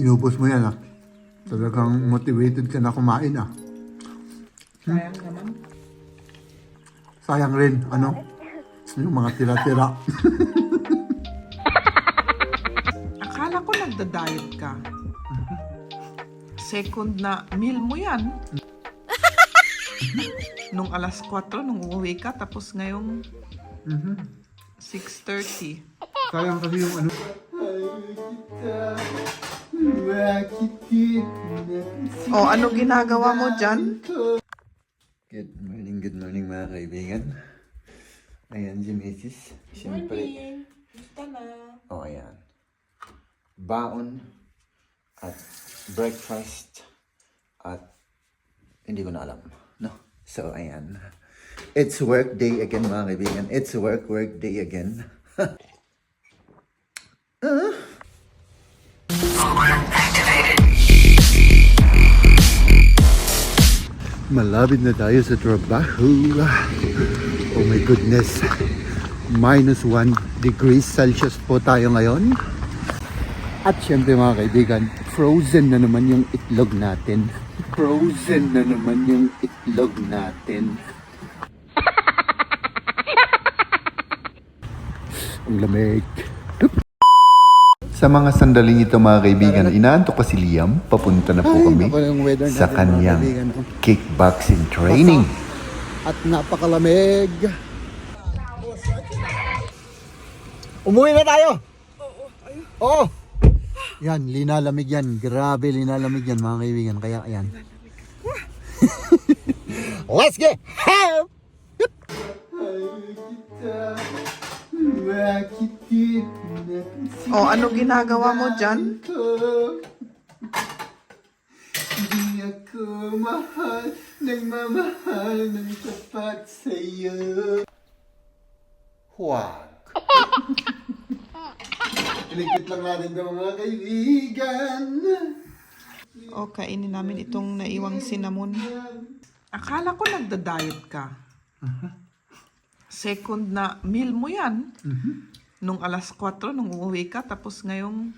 Inubos mo yan ah. Talagang motivated ka na kumain ah. Sayang naman. Sayang rin, ano? Yung mga tira-tira. Akala ko nagda-diet ka. Second na meal mo yan. nung alas 4, nung uuwi ka, tapos ngayong Mhm. 6.30. Sayang kasi yung ano. O, ano ginagawa mo dyan? Good morning, good morning mga kaibigan. Ayan si Mrs. Siyempre. Gusto na. Oh, ayan. Baon at breakfast at hindi ko na alam. No? So, ayan. It's work day again mga kaibigan. It's work, work day again. Malapit na tayo sa trabaho. Oh my goodness. Minus 1 degrees Celsius po tayo ngayon. At syempre mga kaibigan, frozen na naman yung itlog natin. Frozen na naman yung itlog natin. Ang lamig. Sa mga sandaling ito mga kaibigan, inaantok pa si Liam. Papunta na po Ay, kami naku, yung weather sa natin, mga kanyang kaibigan, oh. kickboxing training. At napakalamig. Umuwi na tayo! Oo! Yan, linalamig yan. Grabe, linalamig yan mga kaibigan. Kaya yan. Let's get help! O, ano ginagawa mo dyan? Hindi ako mahal, nagmamahal ng tapat sa'yo. Huwag. Iligpit lang natin ito mga kaibigan. O, kainin namin itong naiwang cinnamon. Akala ko nagda-diet ka. Second na meal mo yan. Nung alas 4, nung uuwi ka, tapos ngayong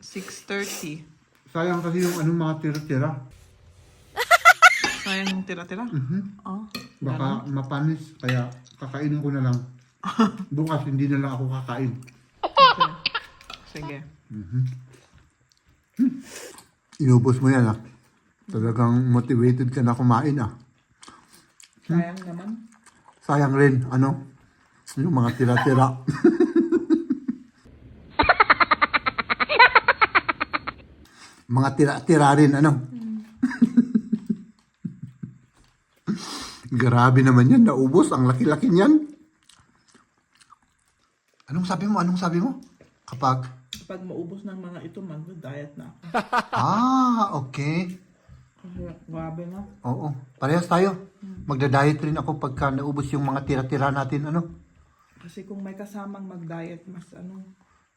6.30. Sayang kasi yung anong mga tira-tira. Sayang yung tira-tira. Oh, Baka mapanis, kaya kakainin ko na lang. Bukas hindi na lang ako kakain. sige. Inubos mo yan ah. Talagang motivated ka na kumain ah. Sayang naman. Sayang rin, ano? Yung mga tira-tira. mga tira-tira rin, ano? Grabe naman yan, naubos. Ang laki-laki niyan. Anong sabi mo? Anong sabi mo? Kapag? Kapag maubos ng mga ito, mag-diet na ako. Ah, okay. Grabe na. Oo, parehas tayo. Magda-diet rin ako pagka naubos yung mga tira-tira natin, ano? Kasi kung may kasamang mag-diet, mas ano,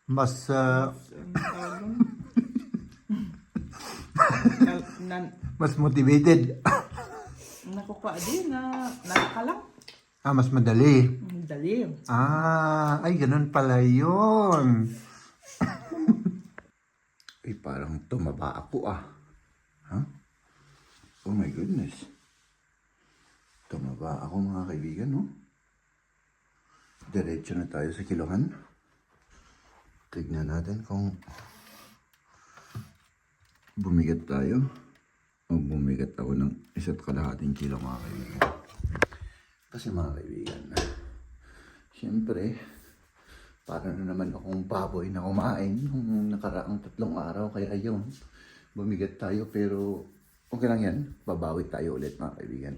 Mas, ah, mas, ano tawag doon? na, na, mas motivated. nakukuha din na nakakalak. ah, mas madali. Ang Dali. Ah, ay, ganun pala yun. ay, parang tumaba ako ah. Huh? Oh my goodness. Tumaba ako mga kaibigan, no? Diretso na tayo sa kilohan. Tignan natin kung bumigat tayo o bumigat ako ng isa't kalahating kilo mga kaibigan. Kasi mga kaibigan, Siyempre, para na naman akong baboy na kumain nung nakaraang tatlong araw. Kaya yun, bumigat tayo pero okay lang yan. Babawi tayo ulit mga kaibigan.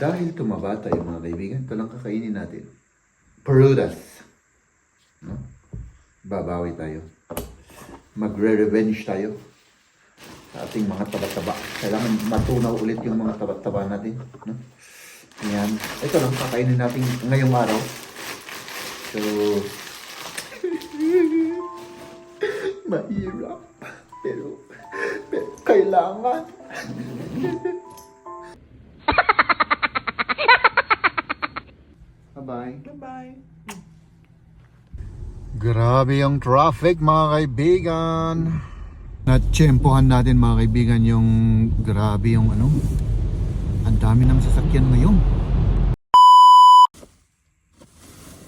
Dahil tumaba tayo mga kaibigan, ito lang kakainin natin. Perudas. No? Babawi tayo. Magre-revenge tayo sa ating mga taba-taba. Kailangan matunaw ulit yung mga taba-taba natin. No? Ayan. Ito lang, kakainin natin ngayong araw. So, mahirap. Pero, pero kailangan. Bye-bye. Bye-bye. Grabe yung traffic mga kaibigan. Natsyempohan natin mga kaibigan yung grabe yung ano. Ang dami ng sasakyan ngayon.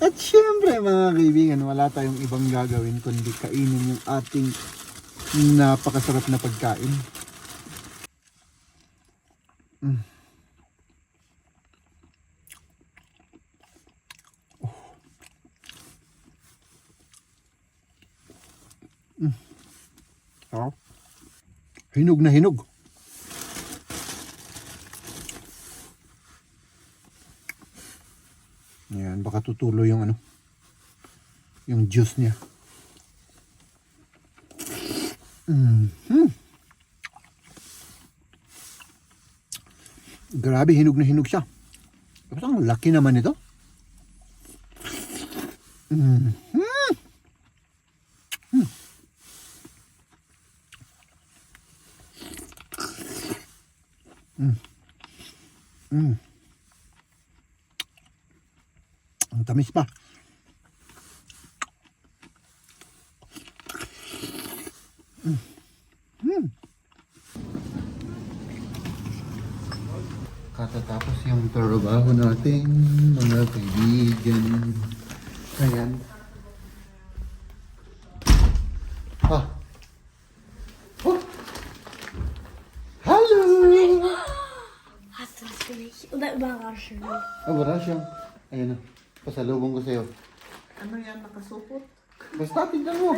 At syempre mga kaibigan, wala tayong ibang gagawin kundi kainin yung ating napakasarap na pagkain. Mm. Sarap. Hinog na hinog. Yan, baka tutulo yung ano, yung juice niya. Mhm. Grabe, hinog na hinog siya. Tapos ang laki naman ito. Mhm. Mm. Ang tamis pa. Mm. Mm. Katatapos yung trabaho natin, mga kaibigan. Ayan. Ah. Mich? Ah, wala siya. Ayan na. Pasalubong ko sa'yo. Ano yan, nakasupot? Basta, tignan mo.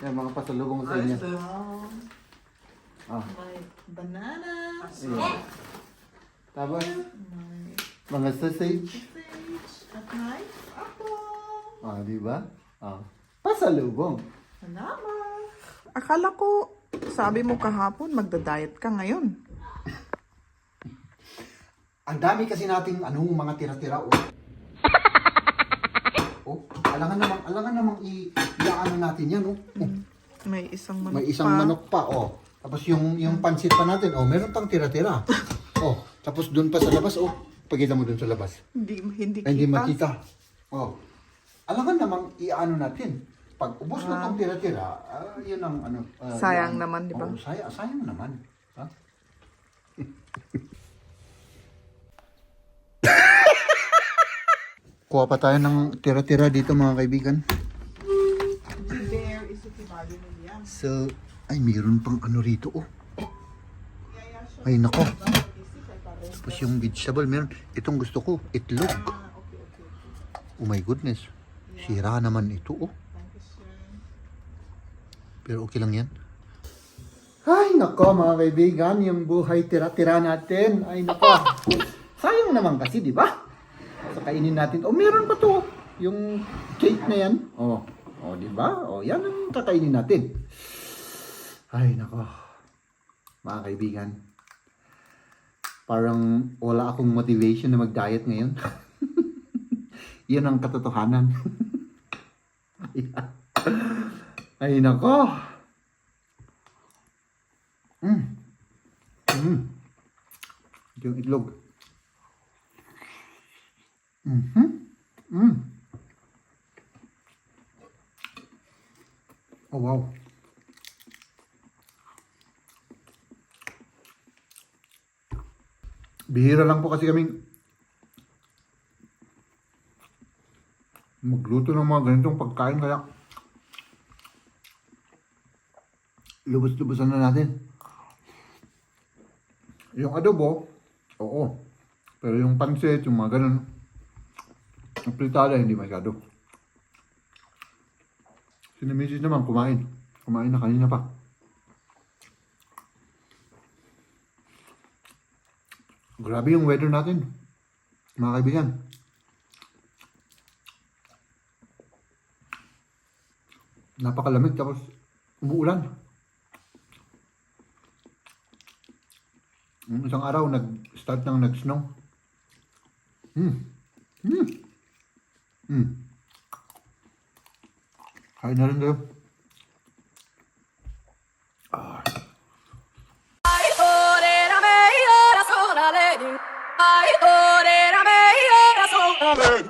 Yan, mga pasalubong ko sa inyo. Ah. May bananas. Ayan. Tapos, May mga sausage. sausage. At may apple. Ah, di ba? Ah. Pasalubong. Salamat. Akala ko, sabi mo kahapon, magda-diet ka ngayon. Ang dami kasi nating ano, mga tira-tira. Oh. oh, alangan namang, alangan namang i, iaano natin yan. Oh. oh. May isang manok May isang pa. manok pa. Oh. Tapos yung, yung pansit pa natin. Oh, meron pang tira-tira. oh, tapos doon pa sa labas. Oh, pagkita mo doon sa labas. Hindi, hindi Ay, hindi kita. makita. Oh. Alangan namang iaano natin. Pag ubos na itong tira-tira, ah, yun ang ano. ah, Sayang yan. naman, di ba? Oo, sayang, sayang naman. Ha? Kuha pa tayo ng tira-tira dito mga kaibigan. So, ay mayroon pang ano rito oh. Ay nako. Tapos yung vegetable meron. Itong gusto ko, itlog. Oh my goodness. Sira naman ito oh. Pero okay lang yan. Ay nako mga kaibigan, yung buhay tira-tira natin. Ay nako. Sayang naman kasi, di ba? So kainin natin. Oh, meron pa to. Yung cake na yan. Oh, oh di ba? Oh, yan ang kakainin natin. Ay, nako. Mga kaibigan. Parang wala akong motivation na mag-diet ngayon. Yan ang katotohanan. Ay, nako. Mm. Mm. Yung itlog. Mhm. Mm. Oh, wow. Bihira lang po kasi kaming magluto ng mga ganitong pagkain kaya lubos-lubosan na natin. Yung adobo, oo. Pero yung pansit, yung mga ganun, yung fritada, hindi masyado. Si Nemesis naman, kumain. Kumain na kanina pa. Grabe yung weather natin. Mga kaibigan. Napakalamig tapos umuulan. Isang araw nag-start nang nag-snow. Hmm. Hmm. 음. 잘 나는데요? 아. 아이돌의 라메이어라 소나레니 아이돌의 라메이어라 소나레니